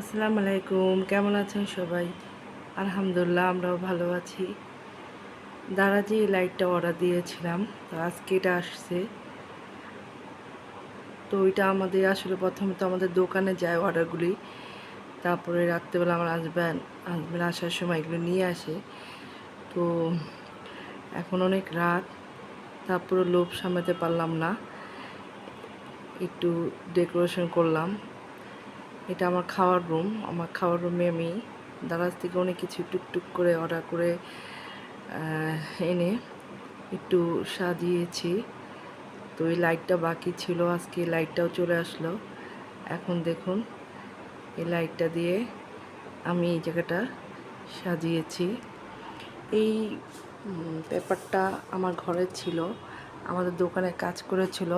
আসসালামু আলাইকুম, কেমন আছেন সবাই? আলহামদুলিল্লাহ, আমরাও ভালো আছি। দাঁড়া যে লাইটটা অর্ডার দিয়েছিলাম, তো আজকে এটা আসছে। তো ওইটা আমাদের, আসলে প্রথমে তো আমাদের দোকানে যায় অর্ডারগুলি। তারপরে রাত্রেবেলা আমার হাজব্যান্ড হাজব্যান্ড আসার সময় এগুলো নিয়ে আসে। তো এখন অনেক রাত, তারপরে লোভ সামলাতে পারলাম না। একটু ডেকোরেশন করলাম। এটা আমার খাওয়ার রুম আমার খাওয়ার রুমে আমি দারাজ থেকে অনেক কিছু টুকটুক করে অর্ডার করে এনে একটু সাজিয়েছি। তো এই লাইটটা বাকি ছিল, আজকে লাইটটাও চলে আসলো। এখন দেখুন, এই লাইটটা দিয়ে আমি এই জায়গাটা সাজিয়েছি। এই পেপারটা আমার ঘরে ছিল, আমাদের দোকানে কাজ করেছিল।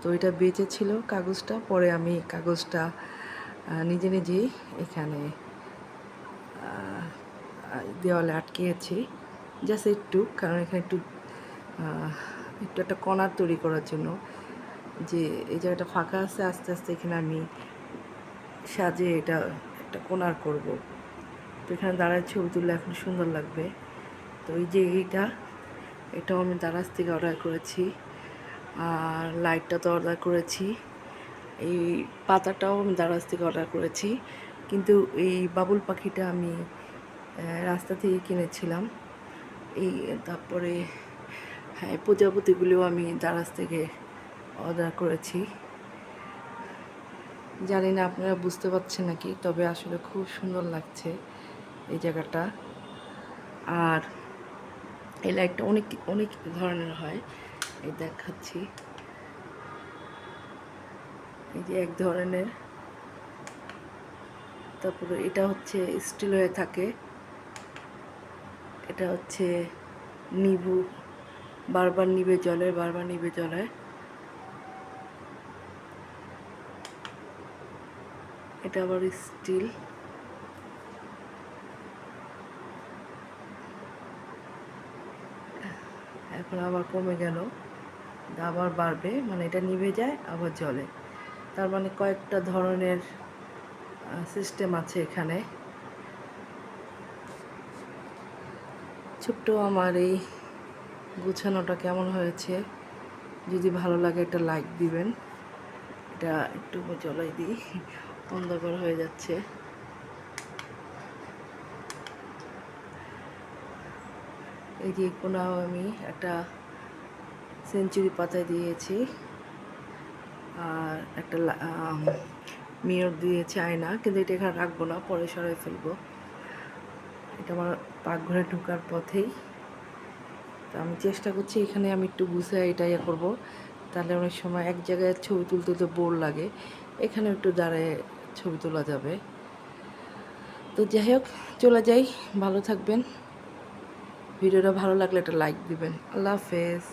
তো এটা বেঁচে ছিল কাগজটা, পরে আমি কাগজটা নিজে নিজেই এখানে দেওয়ালে আটকিয়েছি জাস্ট একটু কারণ এখানে একটু একটু একটা কণার তৈরি করার জন্য। যে এই জায়গাটা ফাঁকা আছে, আস্তে আস্তে এখানে আমি সাজিয়ে এটা একটা কোনার করব। তো এখানে দাঁড়ায় ছবি তুললে এখন সুন্দর লাগবে। তো এই যে এইটা, এটাও আমি দারাজ থেকে অর্ডার করেছি। আর লাইটটা তো অর্ডার করেছি। এই পাতাটাও আমি দারাজ থেকে অর্ডার করেছি। কিন্তু এই বাবুল পাখিটা আমি রাস্তা থেকে কিনেছিলাম। এই, তারপরে হ্যাঁ প্রজাপতিগুলিও আমি দারাজ থেকে অর্ডার করেছি। জানি না আপনারা বুঝতে পারছেন নাকি, তবে আসলে খুব সুন্দর লাগছে এই জায়গাটা। আর এই লাইটটা অনেক অনেক ধরনের হয়, এই দেখাচ্ছি। এই যে এক ধরনের। তারপরে এটা হচ্ছে স্টিল হয়ে থাকে। এটা হচ্ছে নিবু, বারবার নিবে জলে, বারবার নিবে জলে। এটা আবার স্টিল। এখন আবার কমে গেল। আবার বাড়বে মানে এটা নিভে যায়, আবার জলে তার মানে কয়েকটা ধরনের সিস্টেম আছে এখানে। ছোট্ট আমার এই গুছানোটা কেমন হয়েছে? যদি ভালো লাগে একটা লাইক দিবেন। এটা একটু জলাই দিই। অন্ধকার হয়ে যাচ্ছে। এই যে কোনাও আমি একটা সেঞ্চুরি পাতায় দিয়েছি। একটা মিরর দিয়েছি আয়না কিন্তু এটা এখানে রাখব না, পরে সরাই ফেলব। এটা আমার পাকঘরে ঢোকার পথেই। তো আমি চেষ্টা করছি, এখানে আমি একটু গুছিয়ে এটা ইয়ে করব। তাহলে অনেক সময় এক জায়গায় ছবি তুলতে তো বোর লাগে এখানে একটু দাঁড়ায় ছবি তোলা যাবে। তো যাই হোক, চলে যাই, ভালো থাকবেন। ভিডিওটা ভালো লাগলে একটা লাইক দিবেন। আল্লাহ হাফেজ।